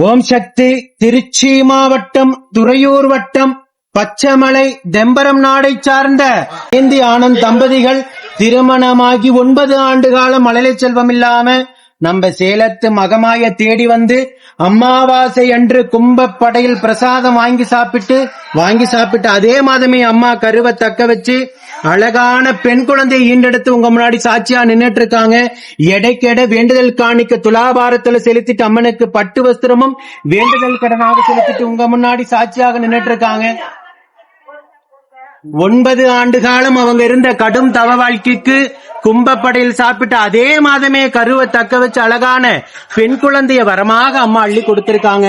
ஓம் சக்தி திருச்சி மாவட்டம் துறையூர் வட்டம் பச்சைமலை தெம்பரம் நாடை சார்ந்த ஏந்தி ஆனந்த் தம்பதிகள் திருமணமாகி ஒன்பது ஆண்டு காலம் மழலை செல்வம் இல்லாம நம்ம சேலத்து மகமாய தேடி வந்து அம்மாவாசை அன்று கும்பப்படையில் பிரசாதம் வாங்கி சாப்பிட்டு வாங்கி சாப்பிட்டு அதே மாதமே அம்மா கருவை தக்க வச்சு அழகான பெண் குழந்தையை ஈண்டெடுத்து உங்க முன்னாடி சாட்சியா நின்றுட்டு இருக்காங்க எடைக்கெட வேண்டுதல் காணிக்க துலாபாரத்துல செலுத்திட்டு அம்மனுக்கு பட்டு வஸ்திரமும் வேண்டுதல் கடனாக செலுத்திட்டு உங்க முன்னாடி சாட்சியாக நின்னுட்டு இருக்காங்க ஒன்பது ஆண்டு காலம் அவங்க இருந்த கடும் தவ வாழ்க்கைக்கு கும்பப்படையில் சாப்பிட்டு அதே மாதமே கருவை தக்க வச்சு அழகான பெண் குழந்தைய வரமாக அம்மா அள்ளி கொடுத்திருக்காங்க.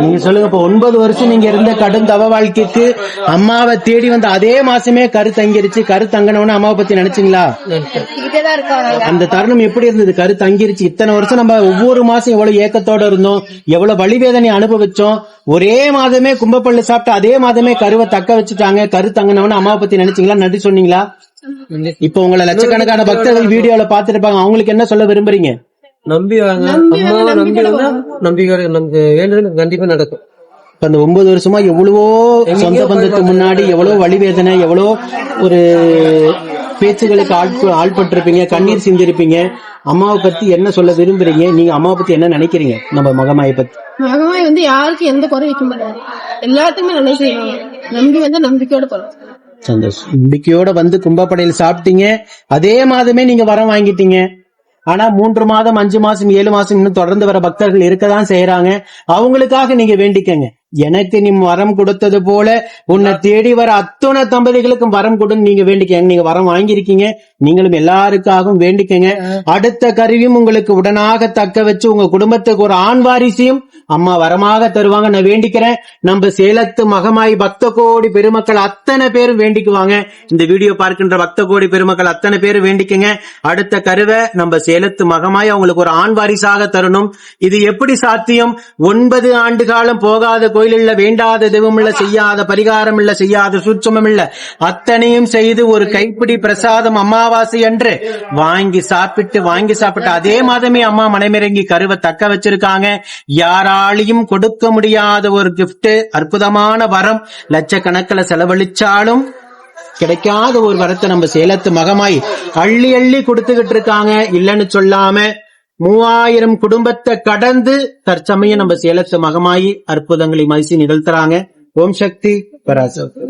நீங்க சொல்லுங்க இப்ப ஒன்பது வருஷம் நீங்க இருந்த கடும் தவ வாழ்க்கைக்கு அம்மாவை தேடி வந்த அதே மாசமே கரு தங்கிருச்சு. கரு தங்கணும்னு அம்மாவை பத்தி நினைச்சீங்களா? அந்த தருணம் எப்படி இருந்தது? கரு தங்கிருச்சு. இத்தனை வருஷம் நம்ம ஒவ்வொரு மாசம் எவ்வளவு ஏக்கத்தோட இருந்தோம் எவ்வளவு வழிவேதனை அனுபவிச்சோம். ஒரே மாதமே கும்பப்பள்ளி சாப்பிட்டு அதே மாதமே கருவை தக்க வச்சுட்டாங்க. கரு தங்கணும்னு அம்மாவை பத்தி நினைச்சீங்களா? நன்றி சொன்னீங்களா? இப்ப உங்களை லட்சக்கணக்கான பக்தர்கள் வீடியோல பாத்துருப்பாங்க அவங்களுக்கு என்ன சொல்ல விரும்புறீங்க? நம்பி வாங்க. அம்மாவை நம்பி நம்பிக்கை நமக்கு வேண்டுதல் கண்டிப்பா நடக்கும். இப்ப அந்த ஒன்பது வருஷமா எவ்வளவோ சொந்த பந்தத்துக்கு முன்னாடி எவ்வளவு வழிவேதனை எவ்வளவு ஒரு பேச்சுகளுக்கு ஆட்ப ஆள்பட்டிருப்பீங்க கண்ணீர் சிந்திருப்பீங்க. அம்மாவை பத்தி என்ன சொல்ல விரும்புறீங்க? நீங்க அம்மாவை பத்தி என்ன நினைக்கிறீங்க? நம்ம மகமாயை பத்தி. மகமாய் வந்து யாருக்கும் எந்த குறை வைக்க மாட்டாங்க. எல்லாத்துக்குமே நல்லா செய்வாங்க. நம்பி வந்து நம்பிக்கையோட போறோம் சந்தோஷம். நம்பிக்கையோட வந்து கும்பப்படையில் சாப்பிட்டீங்க. அதே மாதமே நீங்க வரம் வாங்கிட்டீங்க. ஆனா மூன்று மாதம் அஞ்சு மாசம் ஏழு மாசம் இன்னும் தொடர்ந்து வர பக்தர்கள் இருக்கதான் செய்யறாங்க அவங்களுக்காக நீங்க வேண்டிக்கங்க. எனக்கு நீ வரம் கொடுத்தது போல உன்னை தேடி வர அத்துணை தம்பதிகளுக்கும் வரம் கொடுன்னு நீங்க வேண்டிக்கங்க. நீங்க வரம் வாங்கியிருக்கீங்க. நீங்களும் எல்லாருக்காகவும் வேண்டிக்கங்க. அடுத்த கருவியும் உங்களுக்கு உடனாக தக்க வச்சு உங்க குடும்பத்துக்கு ஒரு ஆண் வாரிசையும் அம்மா வரமாக தருவாங்க நான் வேண்டிக்கிறேன். நம்ம சேலத்து மகமாய் பக்த கோடி பெருமக்கள் அத்தனை பேரும் வேண்டிக்குவாங்க. இந்த வீடியோ பார்க்கின்ற பக்த கோடி பெருமக்கள் அத்தனை பேரும் வேண்டிக்குங்க. அடுத்த கருவை நம்ம சேலத்து மகமாய் அவங்களுக்கு ஒரு ஆண் வாரிசாக தரணும். இது எப்படி சாத்தியம்? ஒன்பது ஆண்டு காலம் போகாத கோயிலில் வேண்டாத தெய்வம் இல்ல செய்யாத பரிகாரம் இல்ல செய்யாத சூட்சமம் இல்ல அத்தனையும் செய்து ஒரு கைப்பிடி பிரசாதம் அமாவாசை அன்று வாங்கி சாப்பிட்டு வாங்கி சாப்பிட்டு அதே மாதமே அம்மா மனைமிறங்கி கருவை தக்க வச்சிருக்காங்க. யாராலையும் கொடுக்க முடியாத ஒரு கிஃப்ட் அற்புதமான வரம். லட்சக்கணக்கில் செலவழிச்சாலும் கிடைக்காத ஒரு வரத்தை நம்ம சேலத்து மகமாய் அள்ளி அள்ளி கொடுத்துக்கிட்டு இருக்காங்க. இல்லைன்னு சொல்லாம மூவாயிரம் குடும்பத்தை கடந்து தற்சமயம் நம்ம சேலத்து மகமாயி அற்புதங்களை மகிழ்ச்சி நிகழ்த்துறாங்க. ஓம் சக்தி பராசக்தி.